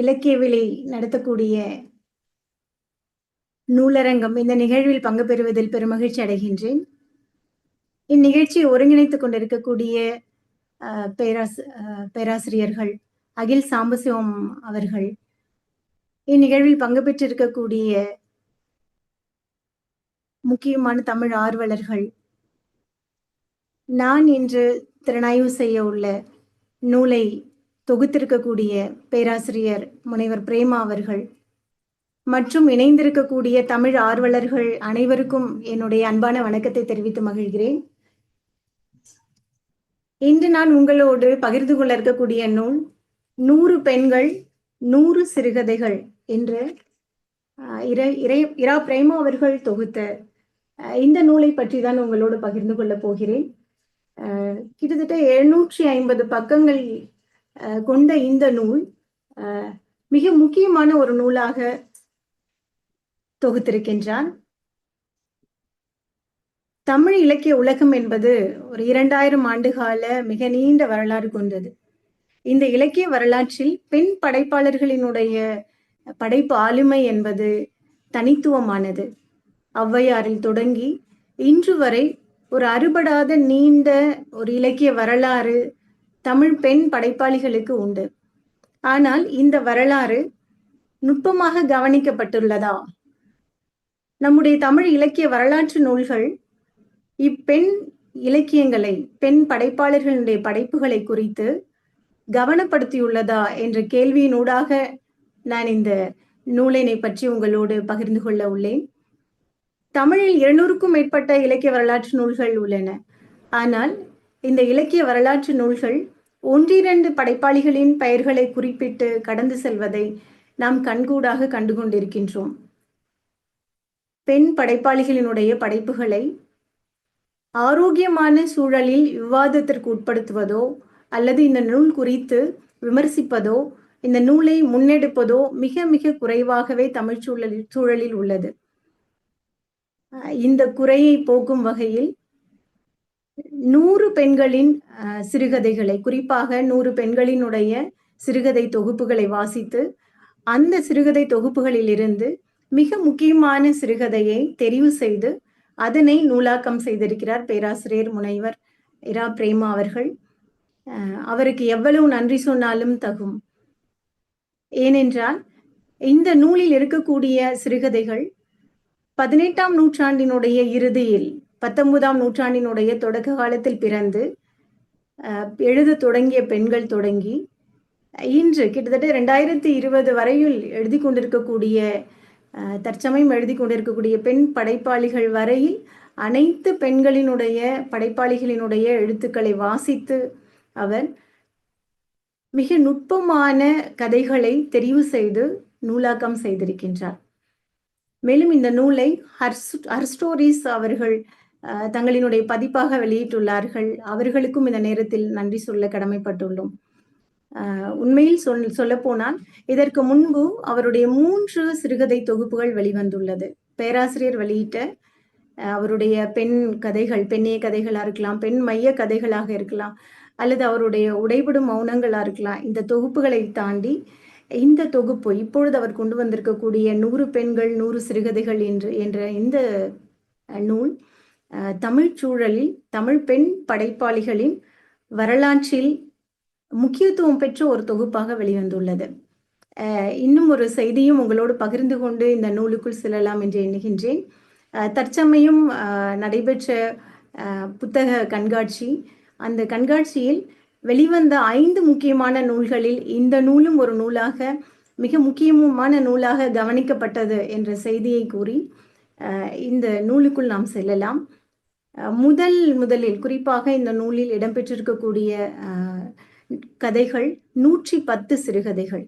இலக்கிய விலை நடத்தக்கூடிய நூலரங்கம் இந்த நிகழ்வில் பங்கு பெறுவதில் பெருமகிழ்ச்சி அடைகின்றேன். இந்நிகழ்ச்சியை ஒருங்கிணைத்துக் கொண்டிருக்கக்கூடிய பேராஸ் பேராசிரியர்கள் அகில் சாம்பசிவம் அவர்கள் இந்நிகழ்வில் பங்கு பெற்றிருக்கக்கூடிய முக்கியமான தமிழ் ஆர்வலர்கள். நான் இன்று திறனாய்வு செய்ய உள்ள நூலை தொகுத்திருக்கக்கூடிய பேராசிரியர் முனைவர் பிரேமா அவர்கள் மற்றும் இணைந்திருக்கக்கூடிய தமிழ் ஆர்வலர்கள் அனைவருக்கும் என்னுடைய அன்பான வணக்கத்தை தெரிவித்து மகிழ்கிறேன். இன்று நான் உங்களோடு பகிர்ந்து கொள்ள இருக்கக்கூடிய நூல் நூறு பெண்கள் நூறு சிறுகதைகள் என்று இறை- இரா பிரேமா அவர்கள் தொகுத்த இந்த நூலை பற்றி தான் உங்களோடு பகிர்ந்து கொள்ளப் போகிறேன். கிட்டத்தட்ட எழுநூற்றி ஐம்பது பக்கங்கள் கொண்ட இந்த நூல் ஆஹ், மிக முக்கியமான ஒரு நூலாக தொகுத்திருக்கின்றான். தமிழ் இலக்கிய உலகம் என்பது ஒரு இரண்டாயிரம் ஆண்டுகால மிக நீண்ட வரலாறு கொண்டது. இந்த இலக்கிய வரலாற்றில் பெண் படைப்பாளர்களினுடைய படைப்பு ஆளுமை என்பது தனித்துவமானது. ஔவையாரில் தொடங்கி இன்று வரை ஒரு அறுபடாத நீண்ட ஒரு இலக்கிய வரலாறு தமிழ் பெண் படைப்பாளிகளுக்கு உண்டு. ஆனால் இந்த வரலாறு நுட்பமாக கவனிக்கப்பட்டுள்ளதா? நம்முடைய தமிழ் இலக்கிய வரலாற்று நூல்கள் இப்பெண் இலக்கியங்களை பெண் படைப்பாளர்களுடைய படைப்புகளை குறித்து கவனப்படுத்தியுள்ளதா என்ற கேள்வியினூடாக நான் இந்த நூலினை பற்றி உங்களோடு பகிர்ந்து கொள்ள உள்ளேன். தமிழில் இருநூறுக்கும் மேற்பட்ட இலக்கிய வரலாற்று நூல்கள் உள்ளன. ஆனால் இந்த இலக்கிய வரலாற்று நூல்கள் ஒன்றிரண்டு படைப்பாளிகளின் பெயர்களை குறிப்பிட்டு கடந்து செல்வதை நாம் கண்கூடாக கண்டு கொண்டிருக்கின்றோம் பெண் படைப்பாளிகளினுடைய படைப்புகளை ஆரோக்கியமான சூழலில் விவாதத்திற்கு உட்படுத்துவதோ அல்லது இந்த நூல் குறித்து விமர்சிப்பதோ இந்த நூலை முன்னெடுப்பதோ மிக மிக குறைவாகவே தமிழ் சூழலில் சூழலில் உள்ளது. இந்த குறையை போக்கும் வகையில் நூறு பெண்களின் சிறுகதைகளை குறிப்பாக நூறு பெண்களினுடைய சிறுகதை தொகுப்புகளை வாசித்து அந்த சிறுகதை தொகுப்புகளிலிருந்து மிக முக்கியமான சிறுகதையை தெரிவு செய்து அதனை நூலாக்கம் செய்திருக்கிறார் பேராசிரியர் முனைவர் இரா பிரேமா அவர்கள். அவருக்கு எவ்வளவு நன்றி சொன்னாலும் தகும். ஏனென்றால் இந்த நூலில் இருக்கக்கூடிய சிறுகதைகள் பதினெட்டாம் நூற்றாண்டினுடைய இறுதியில் பத்தொன்பதாம் நூற்றாண்டினுடைய தொடக்க காலத்தில் பிறந்து அஹ், எழுதத் தொடங்கிய பெண்கள் தொடங்கி இன்று கிட்டத்தட்ட ரெண்டாயிரத்தி இருபது வரையில் எழுதி கொண்டிருக்கக்கூடிய தற்சமயம் எழுதி கொண்டிருக்கக்கூடிய பெண் படைப்பாளிகள் வரையில் அனைத்து பெண்களினுடைய படைப்பாளிகளினுடைய எழுத்துக்களை வாசித்து அவர் மிக நுட்பமான கதைகளை தெரிவு செய்து நூலாக்கம் செய்திருக்கின்றார். மேலும் இந்த நூலை ஹர்ஸ் ஹர்ஸ்டோரிஸ் அவர்கள் தங்களினுடைய பதிப்பாக வெளியிட்டுள்ளார்கள். அவர்களுக்கும் இந்த நேரத்தில் நன்றி சொல்ல கடமைப்பட்டுள்ளோம். உண்மையில் சொல் சொல்லப்போனால் இதற்கு முன்பு அவருடைய மூன்று சிறுகதை தொகுப்புகள் வெளிவந்துள்ளது. பேராசிரியர் வெளியிட்ட அவருடைய பெண் கதைகள் பெண்ணிய கதைகளா இருக்கலாம் பெண் மைய கதைகளாக இருக்கலாம் அல்லது அவருடைய உடைபடும் மௌனங்களா இருக்கலாம் இந்த தொகுப்புகளை தாண்டி இந்த தொகுப்பு இப்பொழுது அவர் கொண்டு வந்திருக்கக்கூடிய நூறு பெண்கள் நூறு சிறுகதைகள் என்று என்ற இந்த நூல் தமிழ் சூழலில் தமிழ் பெண் படைப்பாளிகளின் வரலாற்றில் முக்கியத்துவம் பெற்ற ஒரு தொகுப்பாக வெளிவந்துள்ளது. இன்னும் ஒரு செய்தியும் உங்களோடு பகிர்ந்து கொண்டு இந்த நூலுக்குள் செல்லலாம் என்று எண்ணுகின்றேன். தற்சமயம் நடைபெற்ற புத்தக கண்காட்சி. அந்த கண்காட்சியில் வெளிவந்த ஐந்து முக்கியமான நூல்களில் இந்த நூலும் ஒரு நூலாக மிக முக்கியமான நூலாக கவனிக்கப்பட்டது என்ற செய்தியை கூறி இந்த நூலுக்குள் நாம் செல்லலாம். முதல் முதலில் குறிப்பாக இந்த நூலில் இடம்பெற்றிருக்கக்கூடிய கதைகள் நூற்றி பத்து சிறுகதைகள்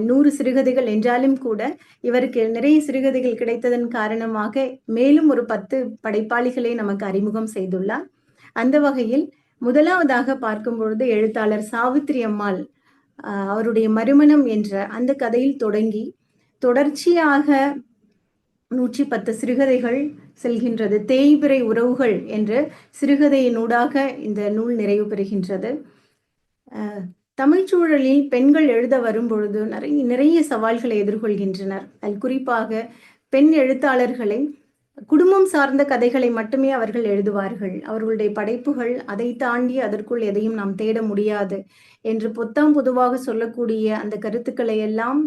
நூறு சிறுகதைகள் என்றாலும் கூட இவருக்கு நிறைய சிறுகதைகள் கிடைத்ததன் காரணமாக மேலும் ஒரு பத்து படைப்பாளிகளை நமக்கு அறிமுகம் செய்துள்ளார். அந்த வகையில் முதலாவதாக பார்க்கும் பொழுது எழுத்தாளர் சாவித்திரி அம்மாள் அவருடைய மறுமணம் என்ற அந்த கதையில் தொடங்கி தொடர்ச்சியாக நூற்றி பத்து சிறுகதைகள் செல்கின்றது. தேய்பிறை உறவுகள் என்ற சிறுகதையினூடாக இந்த நூல் நிறைவு பெறுகின்றது. தமிழ்ச்சூழலில் தமிழ் சூழலில் பெண்கள் எழுத வரும்பொழுது நிறைய நிறைய சவால்களை எதிர்கொள்கின்றனர். அதில் குறிப்பாக பெண் எழுத்தாளர்களை குடும்பம் சார்ந்த கதைகளை மட்டுமே அவர்கள் எழுதுவார்கள். அவர்களுடைய படைப்புகள் அதை தாண்டி அதற்குள் எதையும் நாம் தேட முடியாது என்று பொத்தாம் பொதுவாக சொல்லக்கூடிய அந்த கருத்துக்களை எல்லாம்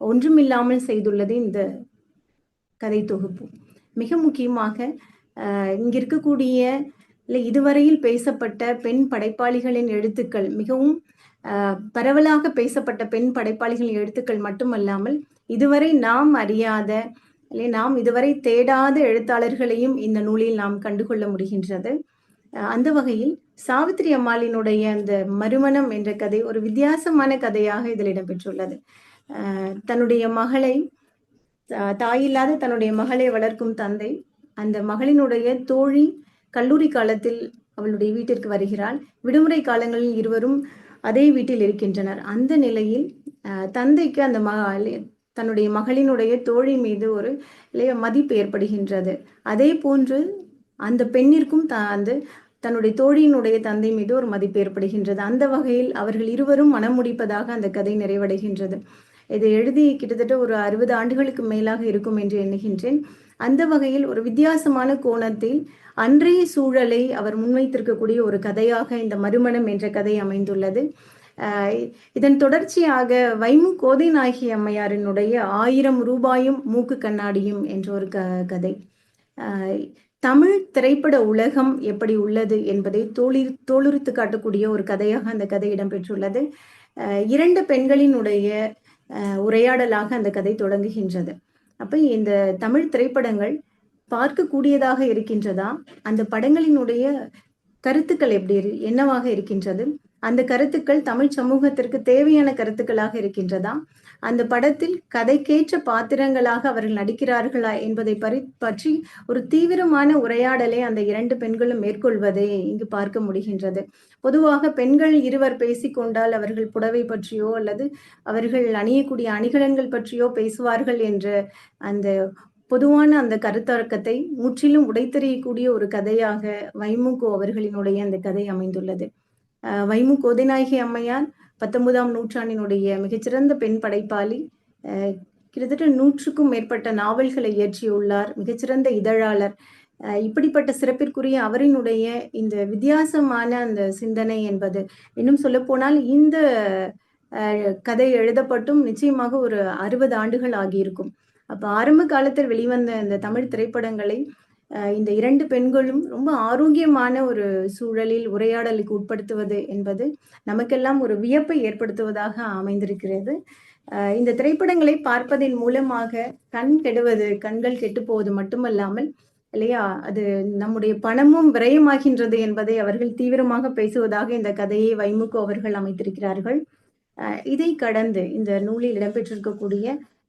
ஒன்றுமில்லாமல் செய்துள்ளது இந்த கதை தொகுப்பு. மிக முக்கியமாக இங்க இருக்கக்கூடிய இல்லை இதுவரையில் பேசப்பட்ட பெண் படைப்பாளிகளின் எழுத்துக்கள் மிகவும் பரவலாக பேசப்பட்ட பெண் படைப்பாளிகளின் எழுத்துக்கள் மட்டுமல்லாமல் இதுவரை நாம் அறியாத இல்லை நாம் இதுவரை தேடாத எழுத்தாளர்களையும் இந்த நூலில் நாம் கண்டுகொள்ள முடிகின்றது. அந்த வகையில் சாவித்திரி அம்மாளினுடைய அந்த மறுமணம் என்ற கதை ஒரு வித்தியாசமான கதையாக இதில் இடம்பெற்றுள்ளது. தன்னுடைய மகளை தாயில்லாத தன்னுடைய மகளை வளர்க்கும் தந்தை அந்த மகளினுடைய தோழி கல்லூரி காலத்தில் அவளுடைய வீட்டிற்கு வருகிறாள். விடுமுறை காலங்களில் இருவரும் அதே வீட்டில் இருக்கின்றனர். அந்த நிலையில் தந்தைக்கு அந்த ம தன்னுடைய மகளினுடைய தோழி மீது ஒரு இளைய மதிப்பு ஏற்படுகின்றது. அதே போன்று அந்த பெண்ணிற்கும் த அந்த தன்னுடைய தோழியினுடைய தந்தை மீது ஒரு மதிப்பு ஏற்படுகின்றது. அந்த வகையில் அவர்கள் இருவரும் மனம் முடிப்பதாக அந்த கதை நிறைவடைகின்றது. இதை எழுதி கிட்டத்தட்ட ஒரு அறுபது ஆண்டுகளுக்கு மேலாக இருக்கும் என்று எண்ணுகின்றேன். அந்த வகையில் ஒரு வித்தியாசமான கோணத்தில் அன்றைய சூழலை அவர் முன்வைத்திருக்கக்கூடிய ஒரு கதையாக இந்த மறுமணம் என்ற கதை அமைந்துள்ளது. இதன் தொடர்ச்சியாக வைமு கோதைநாயகி அம்மையாரினுடைய ஆயிரம் ரூபாயும் மூக்கு கண்ணாடியும் என்ற ஒரு க கதை. தமிழ் திரைப்பட உலகம் எப்படி உள்ளது என்பதை தோளிர் தோலுரித்து காட்டக்கூடிய ஒரு கதையாக அந்த கதை இடம்பெற்றுள்ளது. இரண்டு பெண்களினுடைய உரையாடலாக அந்த கதை தொடங்குகின்றது. அப்ப இந்த தமிழ் திரைப்படங்கள் பார்க்கக்கூடியதாக இருக்கின்றதா? அந்த படங்களினுடைய கருத்துக்கள் எப்படி என்னவாக இருக்கின்றது? அந்த கருத்துக்கள் தமிழ் சமூகத்திற்கு தேவையான கருத்துக்களாக இருக்கின்றதா? அந்த படத்தில் கதைக்கேற்ற பாத்திரங்களாக அவர்கள் நடிக்கிறார்களா என்பதை பறி பற்றி ஒரு தீவிரமான உரையாடலை அந்த இரண்டு பெண்களும் மேற்கொள்வதை இங்கு பார்க்க முடிகின்றது. பொதுவாக பெண்கள் இருவர் பேசிக்கொண்டால் அவர்கள் புடவை பற்றியோ அல்லது அவர்கள் அணியக்கூடிய அணிகலன்கள் பற்றியோ பேசுவார்கள் என்ற அந்த பொதுவான அந்த கருத்தரக்கத்தை முற்றிலும் உடைத்தெறியக்கூடிய ஒரு கதையாக வைமுகோ அவர்களினுடைய அந்த கதை அமைந்துள்ளது. வைமு கோதைநாயகி அம்மையார் பத்தொன்பதாம் நூற்றாண்டினுடைய மிகச்சிறந்த பெண் படைப்பாளி. கிட்டத்தட்ட நூற்றுக்கும் மேற்பட்ட நாவல்களை இயற்றியுள்ளார் மிகச்சிறந்த இதழாளர். இப்படிப்பட்ட சிறப்பிற்குரிய அவரினுடைய இந்த வித்தியாசமான அந்த சிந்தனை என்பது இன்னும் சொல்ல போனால் இந்த கதை எழுதப்பட்டும் நிச்சயமாக ஒரு அறுபது ஆண்டுகள் ஆகியிருக்கும். அப்ப ஆரம்ப காலத்தில் வெளிவந்த இந்த தமிழ் திரைப்படங்களை இந்த இரண்டு பெண்களும் ரொம்ப ஆரோக்கியமான ஒரு சூழலில் உரையாடலுக்கு உட்படுத்துவது என்பது நமக்கெல்லாம் ஒரு வியப்பை ஏற்படுத்துவதாக அமைந்திருக்கிறது. இந்த திரைப்படங்களை பார்ப்பதன் மூலமாக கண் கெடுவது கண்கள் கெட்டு போவது மட்டுமல்லாமல் இல்லையா அது நம்முடைய பணமும் விரயமாகின்றது என்பதை அவர்கள் தீவிரமாக பேசுவதாக இந்த கதையை வைமுக்கு அவர்கள் அமைத்திருக்கிறார்கள். இதை கடந்து இந்த நூலில் இடம்பெற்றிருக்கக்கூடிய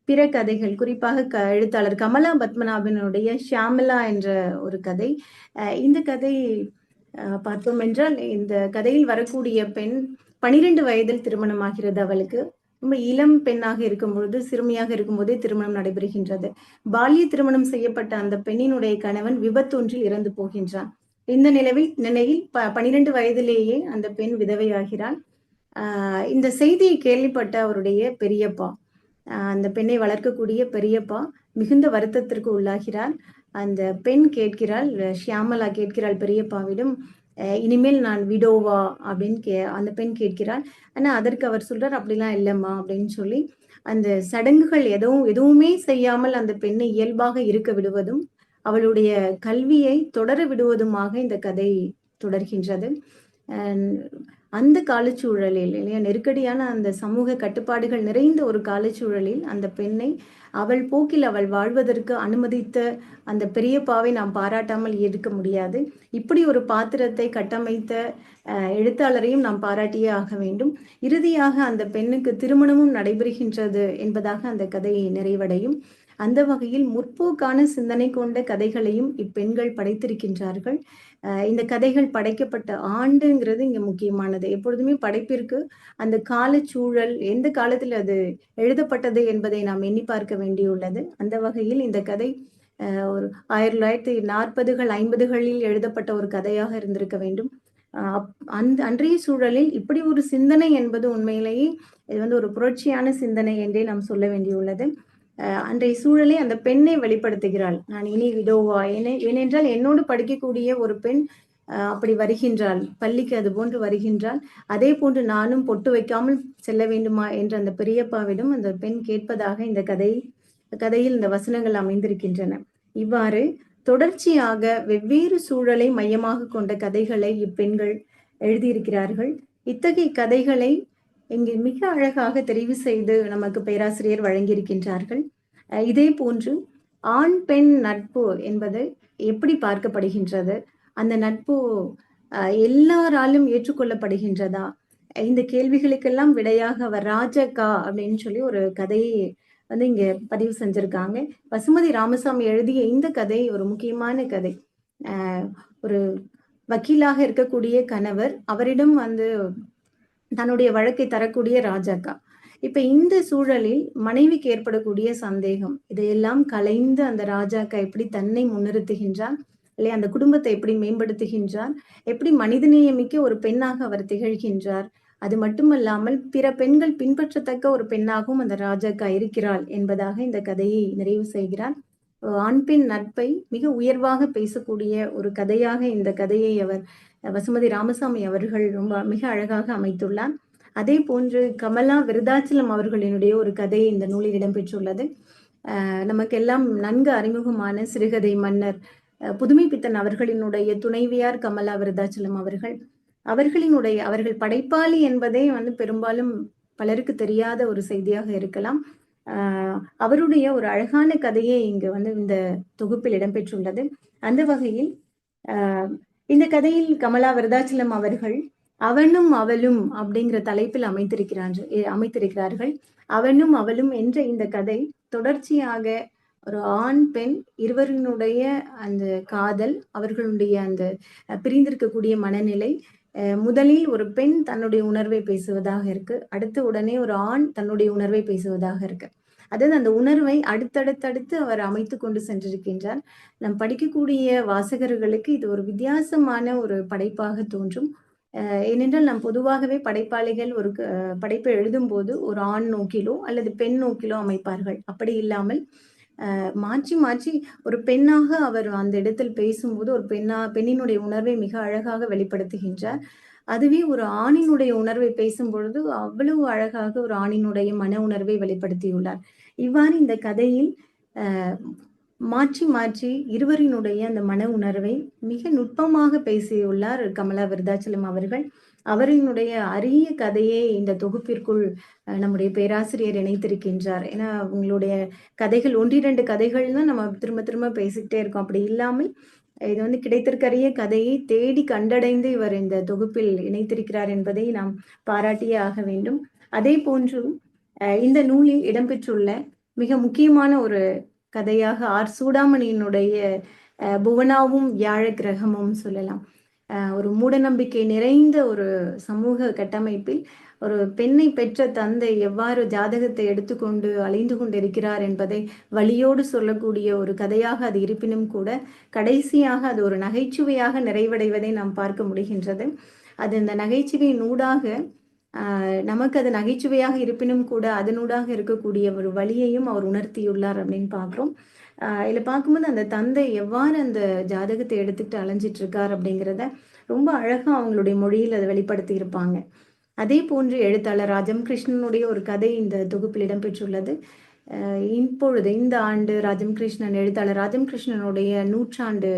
பிற கதைகள் குறிப்பாக க எழுத்தாளர் கமலா பத்மநாபனுடைய ஷியாமலா என்ற ஒரு கதை. இந்த கதை பார்த்தோம் என்றால் இந்த கதையில் வரக்கூடிய பெண் பனிரெண்டு வயதில் திருமணமாகிறது அவளுக்கு. ரொம்ப இளம் பெண்ணாக இருக்கும் பொழுது சிறுமியாக இருக்கும் போதே திருமணம் நடைபெறுகின்றது. பால்ய திருமணம் செய்யப்பட்ட அந்த பெண்ணினுடைய கணவன் விபத்தொன்றில் இறந்து போகின்றான். இந்த நிலவில் நிலையில் ப பனிரெண்டு வயதிலேயே அந்த பெண் விதவையாகிறாள். ஆஹ் இந்த செய்தியை கேள்விப்பட்ட அவருடைய பெரியப்பா அந்த பெண்ணை வளர்க்கக்கூடிய பெரியப்பா மிகுந்த வருத்தத்திற்கு உள்ளாகிறார். அந்த பெண் கேட்கிறாள் ஷியாமலா கேட்கிறாள் பெரியப்பாவிடம் இனிமேல் நான் விடோவா? அப்படின்னு கே அந்த பெண் கேட்கிறாள். ஆனா அதற்கு அவர் சொல்றார் அப்படிலாம் இல்லைம்மா அப்படின்னு சொல்லி அந்த சடங்குகள் எதுவும் எதுவுமே செய்யாமல் அந்த பெண்ணை இயல்பாக இருக்க விடுவதும் அவளுடைய கல்வியை தொடர விடுவதுமாக இந்த கதை தொடர்கின்றது. அந்த காலச்சூழலில் இல்லையா நெருக்கடியான அந்த சமூக கட்டுப்பாடுகள் நிறைந்த ஒரு காலச்சூழலில் அந்த பெண்ணை அவள் போக்கில் அவள் வாழ்வதற்கு அனுமதித்த அந்த பெரியப்பாவை நாம் பாராட்டாமல் இருக்க முடியாது. இப்படி ஒரு பாத்திரத்தை கட்டமைத்த எழுத்தாளரையும் நாம் பாராட்டியே ஆக வேண்டும். இறுதியாக அந்த பெண்ணுக்கு திருமணமும் நடைபெறுகின்றது என்பதாக அந்த கதை நிறைவடையும். அந்த வகையில் முற்போக்கான சிந்தனை கொண்ட கதைகளையும் இப்பெண்கள் படைத்திருக்கின்றார்கள். இந்த கதைகள் படைக்கப்பட்ட ஆண்டுங்கிறது இங்க முக்கியமானது. எப்பொழுதுமே படைப்பிற்கு அந்த காலச்சூழல் எந்த காலத்தில் அது எழுதப்பட்டது என்பதை நாம் எண்ணி பார்க்க வேண்டியுள்ளது. அந்த வகையில் இந்த கதை ஒரு ஆயிரத்தி தொள்ளாயிரத்தி நாற்பதுகள் ஐம்பதுகளில் எழுதப்பட்ட ஒரு கதையாக இருந்திருக்க வேண்டும். அப்- அந்த அன்றைய சூழலில் இப்படி ஒரு சிந்தனை என்பது உண்மையிலேயே இது வந்து ஒரு புரட்சியான சிந்தனை என்றே நாம் சொல்ல வேண்டியுள்ளது. அன்றைய சூழலை அந்த பெண்ணை வெளிப்படுத்துகிறாள். நான் இனி விடோவா? ஏனென்றால் என்னோடு படிக்கக்கூடிய ஒரு பெண் அப்படி வருகின்றாள். பள்ளிக்கு அது போன்று வருகின்றாள். அதே போன்று நானும் பொட்டு வைக்காமல் செல்ல வேண்டுமா? என்று அந்த பெரியப்பாவிடம் அந்த பெண் கேட்பதாக இந்த கதை கதையில் இந்த வசனங்கள் அமைந்திருக்கின்றன. இவ்வாறு தொடர்ச்சியாக வெவ்வேறு சூழலை மையமாக கொண்ட கதைகளை இப்பெண்கள் எழுதியிருக்கிறார்கள். இத்தகைய கதைகளை இங்கே மிக அழகாக தெரிவு செய்து நமக்கு பேராசிரியர் வழங்கியிருக்கின்றார்கள். இதே போன்று ஆண் பெண் நட்பு என்பது எப்படி பார்க்கப்படுகின்றது? அந்த நட்பு எல்லாராலும் ஏற்றுக்கொள்ளப்படுகின்றதா? இந்த கேள்விகளுக்கெல்லாம் விடையாக அவர் ராஜகா அப்படின்னு சொல்லி ஒரு கதையை வந்து இங்க பதிவு செஞ்சிருக்காங்க. பசுமதி ராமசாமி எழுதிய இந்த கதை ஒரு முக்கியமான கதை. ஒரு வக்கீலாக இருக்கக்கூடிய கணவர் அவரிடம் வந்து தன்னுடைய வழக்கை தரக்கூடிய ராஜாக்கா. இப்ப இந்த சூழலில் மனைவிக்கு ஏற்படக்கூடிய சந்தேகம் இதையெல்லாம் கலைந்து அந்த ராஜாக்கா எப்படி தன்னை முன்னிறுத்துகின்றார் இல்லையா அந்த குடும்பத்தை எப்படி மேம்படுத்துகின்றார் எப்படி மனிதநேயமிக்க ஒரு பெண்ணாக அவர் திகழ்கின்றார்? அது மட்டுமல்லாமல் பிற பெண்கள் பின்பற்றத்தக்க ஒரு பெண்ணாகவும் அந்த ராஜாக்கா இருக்கிறாள் என்பதாக இந்த கதையை நிறைவு செய்கிறார். ஆண் பெண் நட்பை மிக உயர்வாக பேசக்கூடிய ஒரு கதையாக இந்த கதையை அவர் வசுமதி ராமசாமி அவர்கள் ரொம்ப மிக அழகாக அமைத்துள்ளார். அதே போன்று கமலா விருதாச்சலம் அவர்களினுடைய ஒரு கதை இந்த நூலில் இடம்பெற்றுள்ளது. நமக்கெல்லாம் நன்கு அறிமுகமான சிறுகதை மன்னர் புதுமை பித்தன் அவர்களினுடைய துணைவியார் கமலா விருதாச்சலம் அவர்கள். அவர்களினுடைய அவர்கள் படைப்பாளி என்பதே வந்து பெரும்பாலும் பலருக்கு தெரியாத ஒரு செய்தியாக இருக்கலாம். அவருடைய ஒரு அழகான கதையே இங்கு வந்து இந்த தொகுப்பில் இடம்பெற்றுள்ளது. அந்த வகையில் ஆஹ் இந்த கதையில் கமலா விருதாச்சலம் அவர்கள் அவனும் அவளும் அப்படிங்கிற தலைப்பில் அமைத்திருக்கிறார்கள் அமைத்திருக்கிறார்கள். அவனும் அவளும் என்ற இந்த கதை தொடர்ச்சியாக ஒரு ஆண் பெண் இருவரினுடைய அந்த காதல் அவர்களுடைய அந்த பிரிந்திருக்கக்கூடிய மனநிலை முதலில் ஒரு பெண் தன்னுடைய உணர்வை பேசுவதாக இருக்கு அடுத்து உடனே ஒரு ஆண் தன்னுடைய உணர்வை பேசுவதாக இருக்கு. அதாவது அந்த உணர்வை அடுத்தடுத்தடுத்து அவர் அமைத்து கொண்டு சென்றிருக்கின்றார். நம் படிக்கக்கூடிய வாசகர்களுக்கு இது ஒரு வித்தியாசமான ஒரு படைப்பாக தோன்றும். ஏனென்றால் நாம் பொதுவாகவே படைப்பாளிகள் ஒரு படைப்பை படைப்பை எழுதும்போது ஒரு ஆண் நோக்கிலோ அல்லது பெண் நோக்கிலோ அமைப்பார்கள். அப்படி இல்லாமல் மாற்றி மாற்றி ஒரு பெண்ணாக அவர் அந்த இடத்தில் பேசும்போது ஒரு பெண்ணா பெண்ணினுடைய உணர்வை மிக அழகாக வெளிப்படுத்துகின்றார். அதுவே ஒரு ஆணினுடைய உணர்வை பேசும் பொழுது அவ்வளவு அழகாக ஒரு ஆணினுடைய மன உணர்வை வெளிப்படுத்தியுள்ளார். இவ்வாறு இந்த கதையில் மாற்றி மாற்றி இருவரினுடைய அந்த மன உணர்வை மிக நுட்பமாக பேசியுள்ளார் கமலா விருதாச்சலம் அவர்கள். அவரினுடைய அரிய கதையை இந்த தொகுப்பிற்குள் நம்முடைய பேராசிரியர் இணைத்திருக்கின்றார். ஏன்னா உங்களுடைய கதைகள் ஒன்றிரண்டு கதைகள் தான் நம்ம திரும்ப திரும்ப பேசிக்கிட்டே இருக்கோம். அப்படி இல்லாமல் இது வந்து கிடைத்திருக்கிற கதையை தேடி கண்டடைந்து இவர் இந்த தொகுப்பில் இணைத்திருக்கிறார் என்பதை நாம் பாராட்டியே ஆக வேண்டும். அதே போன்று இந்த நூலில் இடம்பெற்றுள்ள மிக முக்கியமான ஒரு கதையாக ஆர். சூடாமணியினுடைய புவனாவும் வியாழ கிரகமும் சொல்லலாம் ஒரு மூடநம்பிக்கை நிறைந்த ஒரு சமூக கட்டமைப்பில் ஒரு பெண்ணை பெற்ற தந்தை எவ்வாறு ஜாதகத்தை எடுத்துக்கொண்டு அலைந்து கொண்டிருக்கிறார் என்பதை வழியோடு சொல்லக்கூடிய ஒரு கதையாக அது இருப்பினும் கூட கடைசியாக அது ஒரு நகைச்சுவையாக நிறைவடைவதை நாம் பார்க்க முடிகின்றது. அது இந்த நகைச்சுவையின் ஊடாக நமக்கு அது நகைச்சுவையாக இருப்பினும் கூட அதனூடாக இருக்கக்கூடிய ஒரு வழியையும் அவர் உணர்த்தியுள்ளார் அப்படின்னு பார்க்குறோம். இதில் பார்க்கும்போது அந்த தந்தை எவ்வாறு அந்த ஜாதகத்தை எடுத்துக்கிட்டு அலைஞ்சிட்டு இருக்கார் அப்படிங்கிறத ரொம்ப அழகாக அவங்களுடைய மொழியில் அதை வெளிப்படுத்தி இருப்பாங்க அதே போன்று எழுத்தாளர் ராஜம் கிருஷ்ணனுடைய ஒரு கதை இந்த தொகுப்பில் இடம்பெற்றுள்ளது. இப்பொழுது இந்த ஆண்டு ராஜம் கிருஷ்ணன் எழுத்தாளர் ராஜம் கிருஷ்ணனுடைய நூற்றாண்டு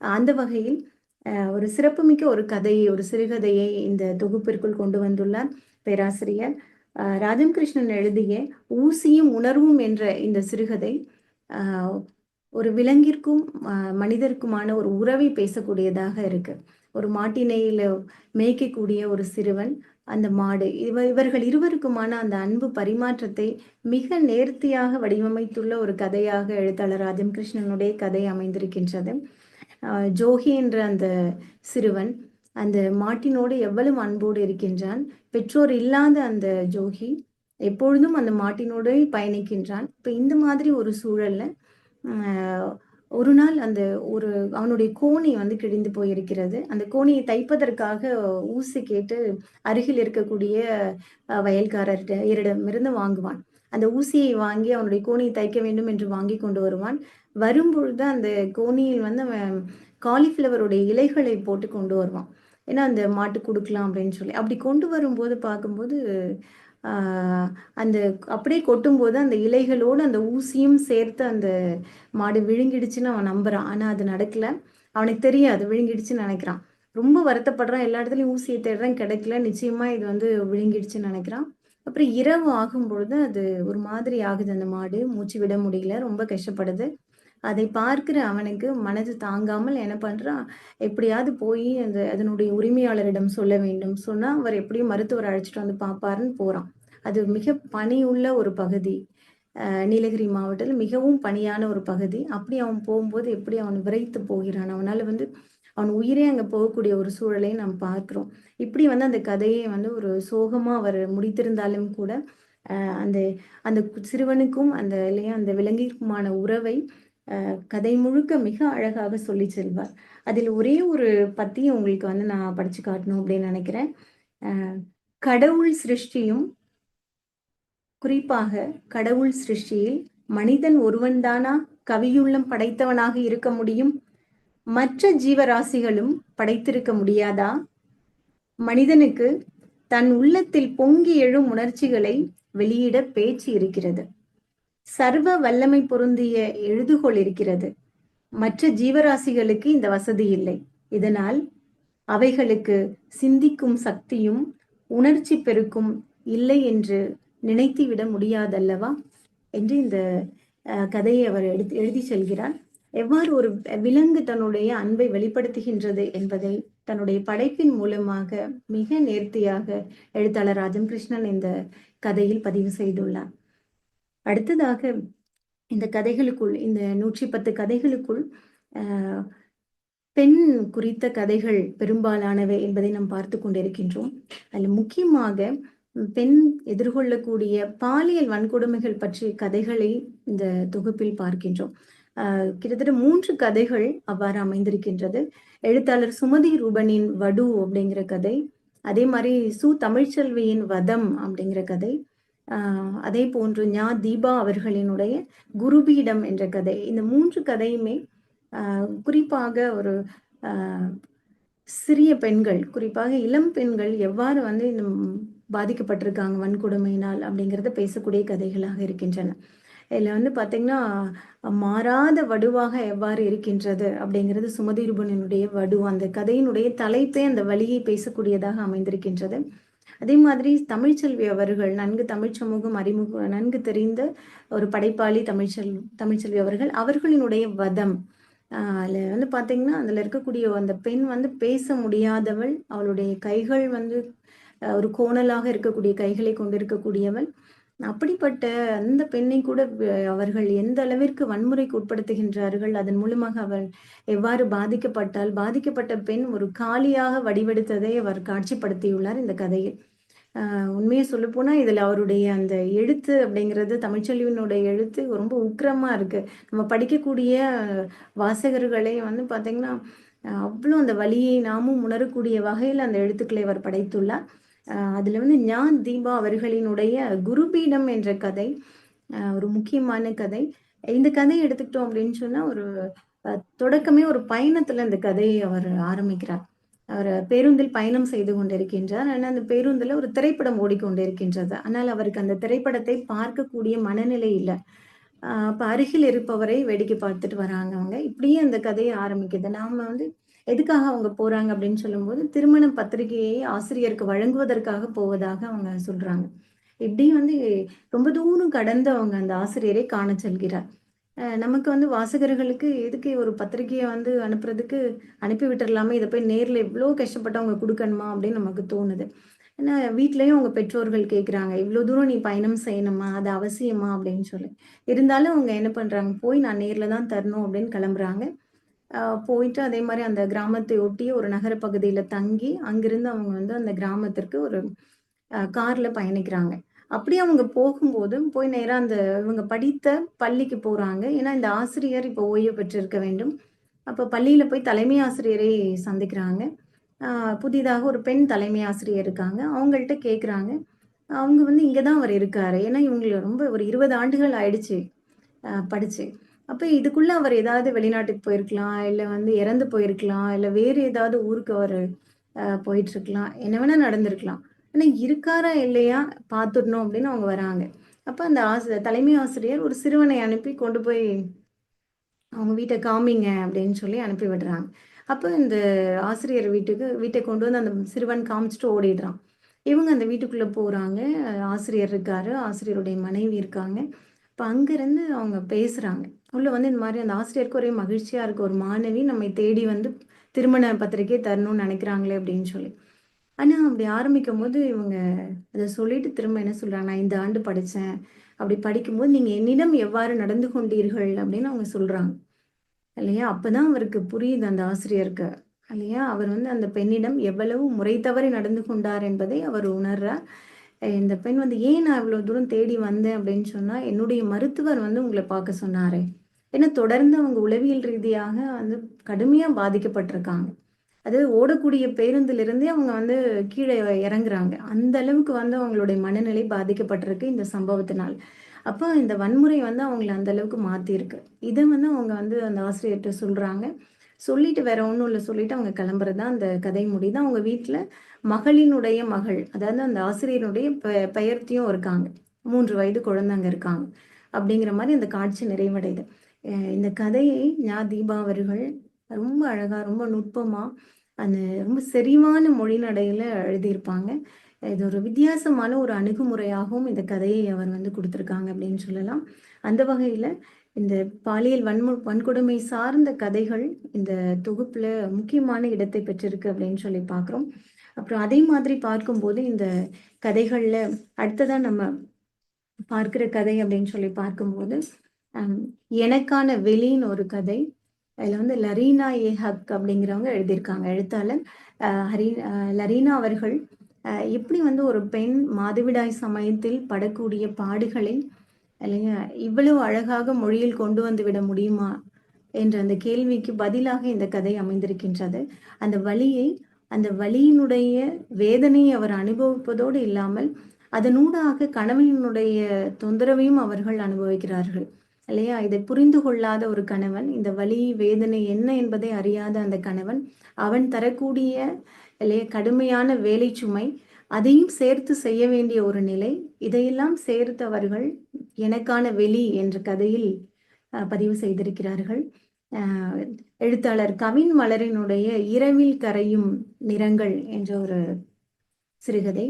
அந்த வகையில் ஒரு சிறப்புமிக்க ஒரு கதையை ஒரு சிறுகதையை இந்த தொகுப்பிற்குள் கொண்டு வந்துள்ளார் பேராசிரியர். ராஜம் கிருஷ்ணன் எழுதிய ஊசியும் உணர்வும் என்ற இந்த சிறுகதை ஒரு விலங்கிற்கும் மனிதருக்குமான ஒரு உறவை பேசக்கூடியதாக இருக்கு. ஒரு மாட்டினையில மேய்க்கக்கூடிய ஒரு சிறுவன் அந்த மாடு இவ இவர்கள் இருவருக்குமான அந்த அன்பு பரிமாற்றத்தை மிக நேர்த்தியாக வடிவமைத்துள்ள ஒரு கதையாக எழுத்தாளர் ராஜம் கிருஷ்ணனுடைய கதை அமைந்திருக்கின்றது. ஜோகி என்ற அந்த சிறுவன் அந்த மாட்டினோடு எவ்வளவு அன்போடு இருக்கின்றான்? பெற்றோர் இல்லாத அந்த ஜோகி எப்பொழுதும் அந்த மாட்டினோடு பயணிக்கின்றான். இப்போ இந்த மாதிரி ஒரு சூழல்ல ஒரு நாள் அந்த ஒரு அவனுடைய கோணி வந்து கிழிந்து போயிருக்கிறது. அந்த கோணியை தைப்பதற்காக ஊசி கேட்டு அருகில் இருக்கக்கூடிய வயல்காரரிடமிருந்து வாங்குவான். அந்த ஊசியை வாங்கி அவனுடைய கோணியை தைக்க வேண்டும் என்று வாங்கி கொண்டு வருவான். வரும்பொழுது அந்த கோணியில் வந்து அவன் காலிஃப்ளவருடைய இலைகளை போட்டு கொண்டு வருவான். ஏன்னா அந்த மாட்டு கொடுக்கலாம் அப்படின்னு சொல்லி. அப்படி கொண்டு வரும்போது பார்க்கும்போது அந்த அப்படியே கொட்டும்போது அந்த இலைகளோடு அந்த ஊசியும் சேர்த்து அந்த மாடு விழுங்கிடுச்சுன்னு அவன் நம்புறான். ஆனால் அது நடக்கல. அவனுக்கு தெரியாது. விழுங்கிடுச்சுன்னு நினைக்கிறான். ரொம்ப வருத்தப்படுறான். எல்லா இடத்துலையும் ஊசியை தேடுறான். கிடைக்கல. நிச்சயமா இது வந்து விழுங்கிடுச்சுன்னு நினைக்கிறான். அப்புறம் இரவு ஆகும் பொழுது அது ஒரு மாதிரி ஆகுது. அந்த மாடு மூச்சு விட முடியல ரொம்ப கஷ்டப்படுது. அதை பார்க்கிற அவனுக்கு மனது தாங்காமல் என்ன பண்றான் எப்படியாவது போய் அந்த அதனுடைய உரிமையாளரிடம் சொல்ல வேண்டும். சொன்னா அவர் எப்படியும் மருத்துவர் அழைச்சிட்டு வந்து பார்ப்பாருன்னு போறான். அது மிக பனியுள்ள ஒரு பகுதி. நீலகிரி மாவட்டத்தில் மிகவும் பனியான ஒரு பகுதி. அப்படி அவன் போகும்போது எப்படி அவன் விரைத்து போகிறான்? அவனால வந்து அவன் உயிரே அங்க போகக்கூடிய ஒரு சூழலை நாம் பார்க்கிறோம். இப்படி வந்து அந்த கதையை வந்து ஒரு சோகமா அவர் முடித்திருந்தாலும் கூட அந்த அந்த சிறுவனுக்கும் அந்த இல்லையா அந்த விலங்கிற்குமான உறவை கதை முழுக்க மிக அழகாக சொல்லி செல்வார். அதில் ஒரே ஒரு பத்தியும் உங்களுக்கு வந்து நான் படிச்சு காட்டணும் அப்படின்னு நினைக்கிறேன். கடவுள் சிருஷ்டியும் குறிப்பாக கடவுள் சிருஷ்டியில் மனிதன் ஒருவன்தானா? கவியுள்ளம் படைத்தவனாக இருக்க முடியும்? மற்ற ஜீவராசிகளும் படைத்திருக்க முடியாதா? மனிதனுக்கு தன் உள்ளத்தில் பொங்கி எழும் உணர்ச்சிகளை வெளியிட பேச்சு இருக்கிறது. சர்வ வல்லமை பொருந்திய எழுதுகோள் இருக்கிறது. மற்ற ஜீவராசிகளுக்கு இந்த வசதி இல்லை. இதனால் அவைகளுக்கு சிந்திக்கும் சக்தியும் உணர்ச்சி பெருக்கும் இல்லை என்று நினைத்துவிட முடியாதல்லவா? என்று இந்த கதையை அவர் எடுத்து எழுதி செல்கிறார். எவ்வாறு ஒரு விலங்கு தன்னுடைய அன்பை வெளிப்படுத்துகின்றது என்பதை தன்னுடைய படைப்பின் மூலமாக மிக நேர்த்தியாக எழுத்தாளர் ராஜம் கிருஷ்ணன் இந்த கதையில் பதிவு செய்துள்ளார். அடுத்ததாக இந்த கதைகளுக்குள் இந்த நூற்றி பத்து கதைகளுக்குள் பெண் குறித்த கதைகள் பெரும்பாலானவை என்பதை நாம் பார்த்து கொண்டிருக்கின்றோம். அதில் முக்கியமாக பெண் எதிர்கொள்ளக்கூடிய பாலியல் வன்கொடுமைகள் பற்றிய கதைகளை இந்த தொகுப்பில் பார்க்கின்றோம். கிட்டத்தட்ட மூன்று கதைகள் அவ்வாறு அமைந்திருக்கின்றது. எழுத்தாளர் சுமதி ரூபனின் வடு அப்படிங்கிற கதை அதே மாதிரி சு தமிழ்ச்செல்வியின் வதம் அப்படிங்கிற கதை அதே போன்று ஞா தீபா அவர்களினுடைய குருபீடம் என்ற கதை. இந்த மூன்று கதையுமே குறிப்பாக ஒரு சிறிய பெண்கள் குறிப்பாக இளம் பெண்கள் எவ்வாறு வந்து இந்த பாதிக்கப்பட்டிருக்காங்க வன்கொடுமையினால் அப்படிங்கிறத பேசக்கூடிய கதைகளாக இருக்கின்றன. இதில் வந்து பார்த்தீங்கன்னா மாறாத வடுவாக எவ்வாறு இருக்கின்றது அப்படிங்கிறது சுமதிருபனினுடைய வடு அந்த கதையினுடைய தலைப்பே அந்த வழியை பேசக்கூடியதாக அமைந்திருக்கின்றது. அதே மாதிரி தமிழ்ச்செல்வி அவர்கள் நன்கு தமிழ் சமூகம் அறிமுக நன்கு தெரிந்த ஒரு படைப்பாளி தமிழ்ச்செல் தமிழ்ச்செல்வி அவர்கள் அவர்களினுடைய வதம். அதில் வந்து பார்த்தீங்கன்னா அதில் இருக்கக்கூடிய அந்த பெண் வந்து பேச முடியாதவள் அவளுடைய கைகள் வந்து ஒரு கோணலாக இருக்கக்கூடிய கைகளை கொண்டிருக்கக்கூடியவள். அப்படிப்பட்ட அந்த பெண்ணை கூட அவர்கள் எந்த அளவிற்கு வன்முறைக்கு உட்படுத்துகின்றார்கள் அதன் மூலமாக அவள் எவ்வாறு பாதிக்கப்பட்டால் பாதிக்கப்பட்ட பெண் ஒரு காலியாக வடிவெடுத்ததை அவர் காட்சிப்படுத்தியுள்ளார் இந்த கதையில். உண்மையை சொல்ல போனா இதுல அவருடைய அந்த எழுத்து அப்படிங்கிறது தமிழ்ச்செல்வியினுடைய எழுத்து ரொம்ப உக்கிரமா இருக்கு. நம்ம படிக்கக்கூடிய வாசகர்களை வந்து பாத்தீங்கன்னா அவ்வளோ அந்த வழியை நாமும் உணரக்கூடிய வகையில் அந்த எழுத்துக்களை அவர் படைத்துள்ளார். அதில் வந்து ஞான் தீபா அவர்களினுடைய குருபீடம் என்ற கதை ஒரு முக்கியமான கதை. இந்த கதையை எடுத்துக்கிட்டோம் அப்படின்னு சொன்னா ஒரு தொடக்கமே ஒரு பயணத்துல இந்த கதையை அவர் ஆரம்பிக்கிறார். அவர் பேருந்தில் பயணம் செய்து கொண்டிருக்கின்றார். ஆனால் அந்த பேருந்துல ஒரு திரைப்படம் ஓடிக்கொண்டிருக்கின்றது. ஆனால் அவருக்கு அந்த திரைப்படத்தை பார்க்கக்கூடிய மனநிலை இல்லை. அப்ப அருகில் இருப்பவரை வேடிக்கை பார்த்துட்டு வராங்க அவங்க. இப்படியே அந்த கதையை ஆரம்பிக்குது. நாம வந்து எதுக்காக அவங்க போறாங்க அப்படின்னு சொல்லும்போது திருமண பத்திரிகையை ஆசிரியருக்கு வழங்குவதற்காக போவதாக அவங்க சொல்றாங்க. இப்படி வந்து ரொம்ப தூரம் கடந்து அவங்க அந்த ஆசிரியரை காண செல்கிறார். நமக்கு வந்து வாசகர்களுக்கு எதுக்கு ஒரு பத்திரிகையை வந்து அனுப்புறதுக்கு அனுப்பி விட்டுறலாமே? இதை போய் நேரில் எவ்வளோ கஷ்டப்பட்டு அவங்க கொடுக்கணுமா அப்படின்னு நமக்கு தோணுது. ஏன்னா வீட்லயும் அவங்க பெற்றோர்கள் கேட்குறாங்க இவ்வளோ தூரம் நீ பயணம் செய்யணுமா? அது அவசியமா? அப்படின்னு சொல்லி. இருந்தாலும் அவங்க என்ன பண்றாங்க போய் நான் நேரில் தான் தரணும் அப்படின்னு கிளம்புறாங்க. போயிட்டு அதே மாதிரி அந்த கிராமத்தை ஒட்டி ஒரு நகர பகுதியில தங்கி அங்கிருந்து அவங்க வந்து அந்த கிராமத்திற்கு ஒரு கார்ல பயணிக்கிறாங்க அப்படி அவங்க போகும்போது போய் நேராக அந்த இவங்க படித்த பள்ளிக்கு போறாங்க. ஏன்னா இந்த ஆசிரியர் இப்போ ஓய்வு பெற்றிருக்க வேண்டும். அப்ப பள்ளியில போய் தலைமை ஆசிரியரை சந்திக்கிறாங்க. புதிதாக ஒரு பெண் தலைமை ஆசிரியர் இருக்காங்க. அவங்கள்ட்ட கேட்குறாங்க. அவங்க வந்து இங்கே தான் அவர் இருக்காரு. ஏன்னா இவங்களுக்கு ரொம்ப ஒரு 20 ஆண்டுகள் ஆயிடுச்சு படிச்சு. அப்ப இதுக்குள்ள அவர் ஏதாவது வெளிநாட்டுக்கு போயிருக்கலாம், இல்ல வந்து இறந்து போயிருக்கலாம், இல்ல வேறு ஏதாவது ஊருக்கு அவரு போயிட்டு போயிட்டுருக்கலாம். என்ன வேணா நடந்திருக்கலாம். ஆனா இருக்காரா இல்லையா பார்த்துடணும் அப்படின்னு அவங்க வராங்க. அப்ப அந்த ஆசிரியர் தலைமை ஆசிரியர் ஒரு சிறுவனை அனுப்பி கொண்டு போய் அவங்க வீட்டை காமிங்க அப்படின்னு சொல்லி அனுப்பி விடுறாங்க. அப்ப இந்த ஆசிரியர் வீட்டுக்கு வீட்டை கொண்டு வந்து அந்த சிறுவன் காமிச்சிட்டு ஓடிடுறான். இவங்க அந்த வீட்டுக்குள்ள போறாங்க. ஆசிரியர் இருக்காரு. ஆசிரியருடைய மனைவி இருக்காங்க. அப்ப அங்கேருந்து அவங்க பேசுறாங்க. உள்ள வந்து இந்த மாதிரி அந்த ஆசிரியருக்கு ஒரே மகிழ்ச்சியாக இருக்குது ஒரு மாணவி நம்மை தேடி வந்து திருமண பத்திரிக்கை தரணும்னு நினைக்கிறாங்களே அப்படின்னு சொல்லி. ஆனால் அப்படி ஆரம்பிக்கும்போது இவங்க அதை சொல்லிட்டு திரும்ப என்ன சொல்கிறாங்க நான் இந்த ஆண்டு படித்தேன் அப்படி படிக்கும்போது நீங்கள் என்னிடம் எவ்வாறு நடந்து கொண்டீர்கள் அப்படின்னு அவங்க சொல்கிறாங்க இல்லையா? அப்பதான் அவருக்கு புரியுது அந்த ஆசிரியருக்கு. இல்லையா? அவர் வந்து அந்த பெண்ணிடம் எவ்வளவு முறை தவறி நடந்து கொண்டார் என்பதை அவர் உணர்றார். இந்த பெண் வந்து ஏன் நான் இவ்வளோ தூரம் தேடி வந்தேன் அப்படின்னு சொன்னா, என்னுடைய மருத்துவர் வந்து உங்களை பார்க்க சொன்னாரே ஏன்னா தொடர்ந்து அவங்க உளவியல் ரீதியாக வந்து கடுமையா பாதிக்கப்பட்டிருக்காங்க. அது ஓடக்கூடிய பேருந்திலிருந்தே அவங்க வந்து கீழே இறங்குறாங்க. அந்த அளவுக்கு வந்து அவங்களுடைய மனநிலை பாதிக்கப்பட்டிருக்கு இந்த சம்பவத்தினால். அப்போ இந்த வன்முறை வந்து அவங்கள அந்த அளவுக்கு மாத்தியிருக்கு. இதை வந்து அவங்க வந்து அந்த ஆசிரியர்கிட்ட சொல்றாங்க. சொல்லிட்டு வேற ஒன்றும் இல்லை சொல்லிட்டு அவங்க கிளம்புறதுதான் அந்த கதை முடியுது. அவங்க வீட்டில் மகளினுடைய மகள், அதாவது அந்த ஆசிரியருடைய பெ பெயர்த்தியும் இருக்காங்க. மூன்று வயது குழந்தைங்க இருக்காங்க. அப்படிங்கிற மாதிரி அந்த காட்சி நிறைவடையுது. இந்த கதையை ஞா. தீபா அவர்கள் ரொம்ப அழகா, ரொம்ப நுட்பமா, அந்த ரொம்ப செறிவான மொழி நடையில எழுதியிருப்பாங்க. இது ஒரு வித்தியாசமான ஒரு அணுகுமுறையாகவும் இந்த கதையை அவர் வந்து கொடுத்துருக்காங்க அப்படின்னு சொல்லலாம். அந்த வகையில இந்த பாலியல் வன்மு வன்கொடுமை சார்ந்த கதைகள் இந்த தொகுப்புல முக்கியமான இடத்தை பெற்றிருக்கு அப்படின்னு சொல்லி பார்க்குறோம். அப்புறம் அதே மாதிரி பார்க்கும்போது இந்த கதைகள்ல அடுத்ததான் நம்ம பார்க்கிற கதை அப்படின்னு சொல்லி பார்க்கும்போது, எனக்கான வெளின்னு ஒரு கதை. அதுல வந்து லரீனா ஏ. ஹக் அப்படிங்கிறவங்க எழுதியிருக்காங்க. எழுத்தாளர் ஹரி லரீனா அவர்கள் எப்படி வந்து ஒரு பெண் மாதவிடாய் சமயத்தில் படக்கூடிய பாடுகளை இல்லையா, இவ்வளவு அழகாக மொழியில் கொண்டு வந்து விட முடியுமா? என்ற அந்த கேள்விக்கு பதிலாக இந்த கதை அமைந்திருக்கின்றது. அந்த வழியை அந்த வழியினுடைய வேதனையை அவர் அனுபவிப்பதோடு இல்லாமல், அதனூடாக கணவனினுடைய தொந்தரவையும் அவர்கள் அனுபவிக்கிறார்கள். இல்லையா? இதை புரிந்து கொள்ளாத ஒரு கணவன், இந்த வலி, வேதனை என்ன என்பதை அறியாத அந்த கணவன், அவன் தரக்கூடிய இல்லையா கடுமையான வேலை சுமை, அதையும் சேர்த்து செய்ய வேண்டிய ஒரு நிலை. இதையெல்லாம் சேர்த்து அவர்கள் எனக்கான வெளி என்ற கதையில் பதிவு செய்திருக்கிறார்கள். எழுத்தாளர் கவின் மலரினுடைய இரவில் கரையும் நிறங்கள் என்ற ஒரு சிறுகதை.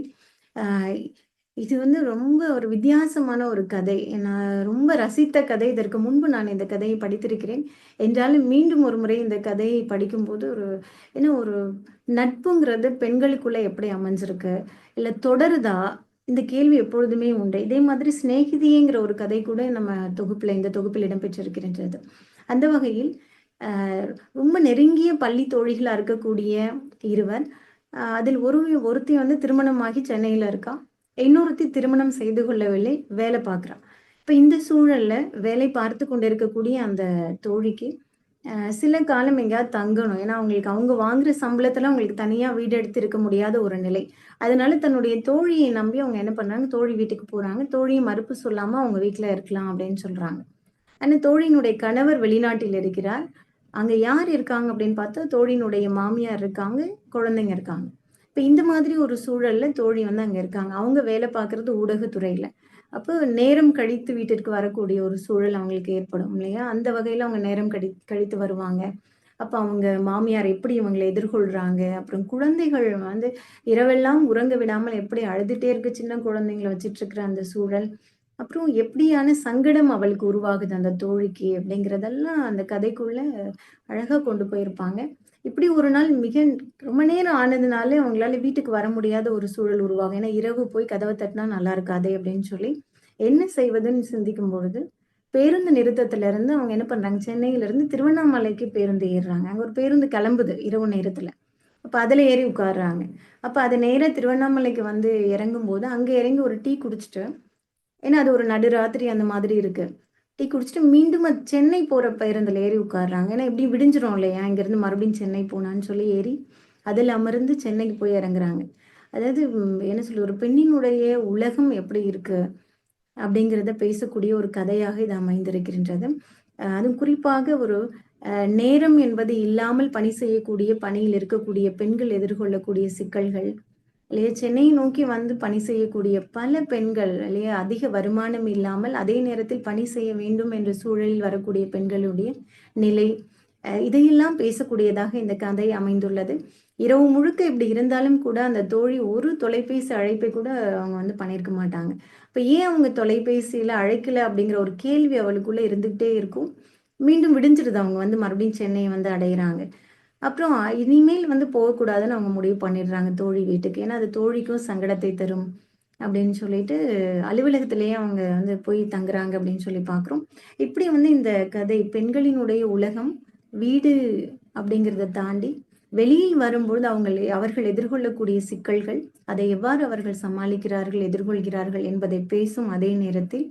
இது வந்து ரொம்ப ஒரு வித்தியாசமான ஒரு கதை. நான் ரொம்ப ரசித்த கதை. இதற்கு முன்பு நான் இந்த கதையை படித்திருக்கிறேன். என்றாலும் மீண்டும் ஒரு முறை இந்த கதையை படிக்கும்போது ஒரு ஏன்னா ஒரு நட்புங்கிறது பெண்களுக்குள்ள எப்படி அமைஞ்சிருக்கு? இல்லை தொடருதா? இந்த கேள்வி எப்பொழுதுமே உண்டு. இதே மாதிரி சிநேகிதியேங்கிற ஒரு கதை கூட நம்ம தொகுப்புல இந்த தொகுப்பில் இடம்பெற்றிருக்கின்றது. அந்த வகையில் ரொம்ப நெருங்கிய பள்ளி தோழிகளாக இருக்கக்கூடிய இருவர். அதில் ஒரு ஒருத்தி வந்து திருமணமாகி சென்னையில இருக்கா. இன்னொருத்தி திருமணம் செய்து கொள்ளவில்லை. வேலை பார்க்குறா. இப்போ இந்த சூழல்ல வேலை பார்த்து கொண்டிருக்கக்கூடிய அந்த தோழிக்கு, சில காலம் எங்கேயாவது தங்கணும். ஏன்னா அவங்களுக்கு அவங்க வாங்குற சம்பளத்துல அவங்களுக்கு தனியா வீடு எடுத்து இருக்க முடியாத ஒரு நிலை. அதனால தன்னுடைய தோழியை நம்பி அவங்க என்ன பண்றாங்க, தோழி வீட்டுக்கு போறாங்க. தோழியை மறுப்பு சொல்லாம அவங்க வீட்டுல இருக்கலாம் அப்படின்னு சொல்றாங்க. ஆனா தோழியினுடைய கணவர் வெளிநாட்டில் இருக்கிறார். அங்க யார் இருக்காங்க அப்படின்னு பார்த்தா, தோழியினுடைய மாமியார் இருக்காங்க, குழந்தைங்க இருக்காங்க. இப்ப இந்த மாதிரி ஒரு சூழல்ல தோழி வந்து அங்க இருக்காங்க. அவங்க வேலை பார்க்குறது ஊடகத்துறையில. அப்போ நேரம் கழித்து வீட்டிற்கு வரக்கூடிய ஒரு சூழல் அவங்களுக்கு ஏற்படும் இல்லையா? அந்த வகையில அவங்க நேரம் கழி கழித்து வருவாங்க. அப்ப அவங்க மாமியார் எப்படி இவங்களை எதிர்கொள்றாங்க? அப்புறம் குழந்தைகள் வந்து இரவெல்லாம் உறங்க விடாமல் எப்படி அழுதுகிட்டே இருக்கு சின்ன குழந்தைங்கள வச்சுட்டு இருக்கிற அந்த சூழல். அப்புறம் எப்படியான சங்கடம் அவளுக்கு உருவாகுது அந்த தோழிக்கு அப்படிங்கிறதெல்லாம் அந்த கதைக்குள்ள அழகா கொண்டு போயிருப்பாங்க. இப்படி ஒரு நாள் மிக ரொம்ப நேரம் ஆனதுனாலே அவங்களால வீட்டுக்கு வர முடியாத ஒரு சூழல் உருவாகும். ஏன்னா இரவு போய் கதவை தட்டினா நல்லா இருக்காதே அப்படின்னு சொல்லி, என்ன செய்வதுன்னு சிந்திக்கும் பொழுது, பேருந்து நிறுத்தத்துல இருந்து அவங்க என்ன பண்றாங்க, சென்னையிலிருந்து திருவண்ணாமலைக்கு பேருந்து ஏறுறாங்க. அங்க ஒரு பேருந்து கிளம்புது இரவு நேரத்துல. அப்போ அதில் ஏறி உட்காடுறாங்க அப்போ அது நேராக திருவண்ணாமலைக்கு வந்து இறங்கும்போது அங்கே இறங்கி ஒரு டீ குடிச்சிட்டு ஏன்னா அது ஒரு நடுராத்திரி அந்த மாதிரி இருக்கு டீ குடிச்சிட்டு மீண்டும் அது சென்னை போகிற இருந்தில் ஏறி உட்காடுறாங்க ஏன்னா எப்படி விடிஞ்சிரும் இல்லையா? இங்கேருந்து மறுபடியும் சென்னை போனான்னு சொல்லி ஏறி அதில் அமர்ந்து சென்னைக்கு போய் இறங்குறாங்க. அதாவது என்ன சொல்லி ஒரு பெண்ணினுடைய உலகம் எப்படி இருக்கு அப்படிங்கிறத பேசக்கூடிய ஒரு கதையாக இது அமைந்திருக்கின்றது. அதுவும் குறிப்பாக ஒரு நேரம் என்பது இல்லாமல் பணி செய்யக்கூடிய பணியில் இருக்கக்கூடிய பெண்கள் எதிர்கொள்ளக்கூடிய சிக்கல்கள் இல்லையா? சென்னையை நோக்கி வந்து பணி செய்யக்கூடிய பல பெண்கள் இல்லையா? அதிக வருமானம் இல்லாமல் அதே நேரத்தில் பணி செய்ய வேண்டும் என்ற சூழலில் வரக்கூடிய பெண்களுடைய நிலை இதையெல்லாம் பேசக்கூடியதாக இந்த கதை அமைந்துள்ளது. இரவு முழுக்க இப்படி இருந்தாலும் கூட அந்த தோழி ஒரு தொலைபேசி அழைப்பை கூட அவங்க வந்து பண்ணியிருக்க மாட்டாங்க. இப்போ ஏன் அவங்க தொலைபேசியில் அழைக்கல அப்படிங்கிற ஒரு கேள்வி அவளுக்குள்ள இருந்துகிட்டே இருக்கும். மீண்டும் விடிஞ்சிருது. அவங்க வந்து மறுபடியும் சென்னையை வந்து அடைகிறாங்க அப்புறம் இனிமேல் வந்து போகக்கூடாதுன்னு அவங்க முடிவு பண்ணிடுறாங்க தோழி வீட்டுக்கு. ஏன்னா அது தோழிக்கும் சங்கடத்தை தரும் அப்படின்னு சொல்லிட்டு அலுவலகத்திலேயே அவங்க வந்து போய் தங்குறாங்க அப்படின்னு சொல்லி பார்க்குறோம் இப்படி வந்து இந்த கதை பெண்களினுடைய உலகம் வீடு அப்படிங்கிறத தாண்டி வெளியில் வரும்பொழுது அவங்க அவர்கள் எதிர்கொள்ளக்கூடிய சிக்கல்கள் அதை எவ்வாறு அவர்கள் சமாளிக்கிறார்கள் எதிர்கொள்கிறார்கள் என்பதை பேசும் அதே நேரத்தில்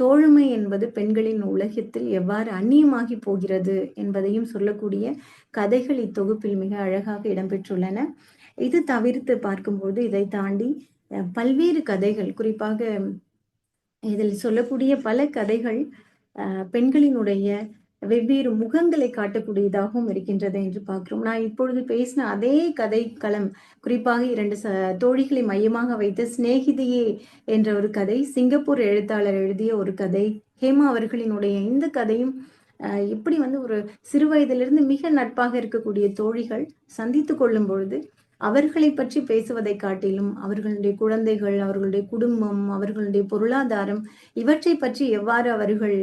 தோழ்மை என்பது பெண்களின் உலகத்தில் எவ்வாறு அந்நியமாகி போகிறது என்பதையும் சொல்லக்கூடிய கதைகள் இத்தொகுப்பில் மிக அழகாக இடம்பெற்றுள்ளன. இது தவிர்த்து பார்க்கும்போது இதை தாண்டி பல்வேறு கதைகள் குறிப்பாக இதில் சொல்லக்கூடிய பல கதைகள் பெண்களினுடைய வெவ்வேறு முகங்களை காட்டக்கூடியதாகவும் இருக்கின்றது என்று பார்க்கிறோம். நான் இப்பொழுது பேசின அதே கதை களம் குறிப்பாக இரண்டு ச தோழிகளை மையமாக வைத்த சிநேகிதியே என்ற ஒரு கதை சிங்கப்பூர் எழுத்தாளர் எழுதிய ஒரு கதை ஹேமா அவர்களினுடைய இந்த கதையும் எப்படி வந்து ஒரு சிறு வயதிலிருந்து மிக நட்பாக இருக்கக்கூடிய தோழிகள் சந்தித்து கொள்ளும் பொழுது அவர்களை பற்றி பேசுவதை காட்டிலும் அவர்களுடைய குழந்தைகள் அவர்களுடைய குடும்பம் அவர்களுடைய பொருளாதாரம் இவற்றை பற்றி எவ்வாறு அவர்கள்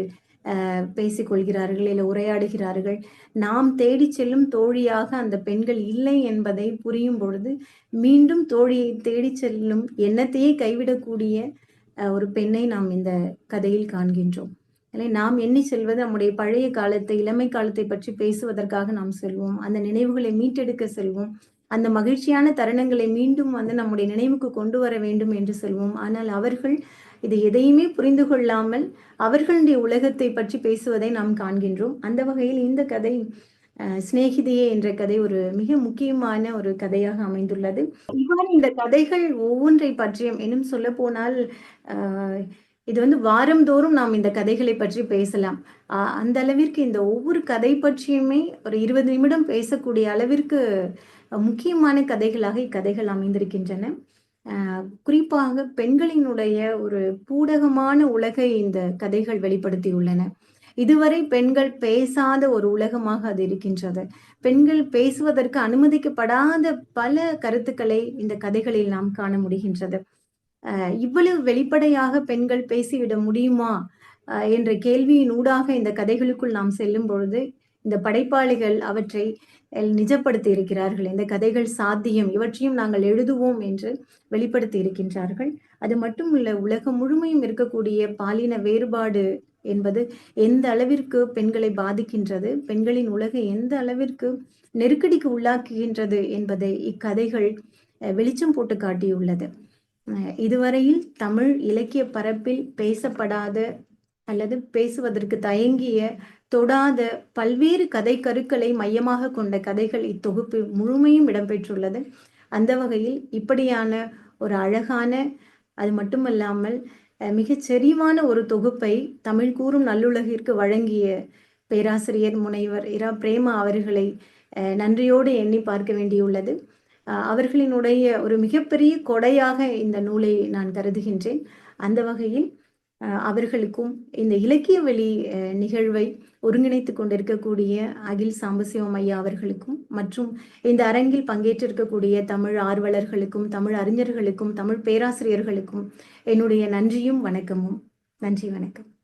பேசிக்கொள்கிறார்கள் இல்லை உரையாடுகிறார்கள். நாம் தேடி செல்லும் தோழியாக அந்த பெண்கள் இல்லை என்பதை புரியும் பொழுது மீண்டும் தோழியை தேடி செல்லும் எண்ணத்தையே கைவிடக்கூடிய ஒரு பெண்ணை நாம் இந்த கதையில் காண்கின்றோம். இல்லை நாம் எண்ணி செல்வது நம்முடைய பழைய காலத்தை இளமை காலத்தை பற்றி பேசுவதற்காக நாம் செல்வோம். அந்த நினைவுகளை மீட்டெடுக்க செல்வோம். அந்த மகிழ்ச்சியான தருணங்களை மீண்டும் வந்து நம்முடைய நினைவுக்கு கொண்டு வர வேண்டும் என்று செல்வோம். ஆனால் அவர்கள் இது எதையுமே புரிந்து கொள்ளாமல் அவர்களுடைய உலகத்தை பற்றி பேசுவதை நாம் காண்கின்றோம். அந்த வகையில் இந்த கதை சிநேகிதியே என்ற கதை ஒரு மிக முக்கியமான ஒரு கதையாக அமைந்துள்ளது. இவ்வாறு இந்த கதைகள் ஒவ்வொன்றை பற்றியும் இன்னும் சொல்ல போனால் இது வந்து வாரந்தோறும் நாம் இந்த கதைகளை பற்றி பேசலாம். அந்த அளவிற்கு இந்த ஒவ்வொரு கதை பற்றியுமே ஒரு இருபது நிமிடம் பேசக்கூடிய அளவிற்கு முக்கியமான கதைகளாக இக்கதைகள் அமைந்திருக்கின்றன. குறிப்பாக பெண்களினுடைய ஒரு பூடகமான உலகை இந்த கதைகள் வெளிப்படுத்தியுள்ளன. இதுவரை பெண்கள் பேசாத ஒரு உலகமாக அது இருக்கின்றது. பெண்கள் பேசுவதற்கு அனுமதிக்கப்படாத பல கருத்துக்களை இந்த கதைகளில் நாம் காண முடிகின்றது. இவ்வளவு வெளிப்படையாக பெண்கள் பேசிவிட முடியுமா? என்ற கேள்வியின் ஊடாக இந்த கதைகளுக்குள் நாம் செல்லும் பொழுது இந்த படைப்பாளிகள் அவற்றை நிஜப்படுத்தி இருக்கிறார்கள். இந்த கதைகள் சாத்தியம் இவற்றையும் நாங்கள் எழுதுவோம் என்று வெளிப்படுத்தி இருக்கின்றார்கள். அது மட்டும் இல்ல உலகம் முழுமையும் இருக்கக்கூடிய பாலின வேறுபாடு என்பது எந்த அளவிற்கு பெண்களை பாதிக்கின்றது பெண்களின் உலகை எந்த அளவிற்கு நெருக்கடிக்கு உள்ளாக்குகின்றது என்பதை இக்கதைகள் வெளிச்சம் போட்டு காட்டியுள்ளது. இதுவரையில் தமிழ் இலக்கிய பரப்பில் பேசப்படாத அல்லது பேசுவதற்கு தயங்கிய தொடாத பல்வேறு கதை கருக்களை மையமாக கொண்ட கதைகள் இத்தொகுப்பு முழுமையும் இடம்பெற்றுள்ளது. அந்த வகையில் இப்படியான ஒரு அழகான அது மட்டுமல்லாமல் மிகச் செறிவான ஒரு தொகுப்பை தமிழ் கூறும் நல்லுலகிற்கு வழங்கிய பேராசிரியர் முனைவர் இரா பிரேமா அவர்களை நன்றியோடு எண்ணி பார்க்க வேண்டியுள்ளது. அவர்களினுடைய ஒரு மிகப்பெரிய கொடையாக இந்த நூலை நான் கருதுகின்றேன். அந்த வகையில் அவர்களுக்கும் இந்த இலக்கிய வெளி நிகழ்வை ஒருங்கிணைத்து கொண்டிருக்கக்கூடிய அகில் சாம்பசிவம் ஐயா அவர்களுக்கும் மற்றும் இந்த அரங்கில் பங்கேற்றிருக்கக்கூடிய தமிழ் ஆர்வலர்களுக்கும் தமிழ் அறிஞர்களுக்கும் தமிழ் பேராசிரியர்களுக்கும் என்னுடைய நன்றியும் வணக்கமும். நன்றி வணக்கம்.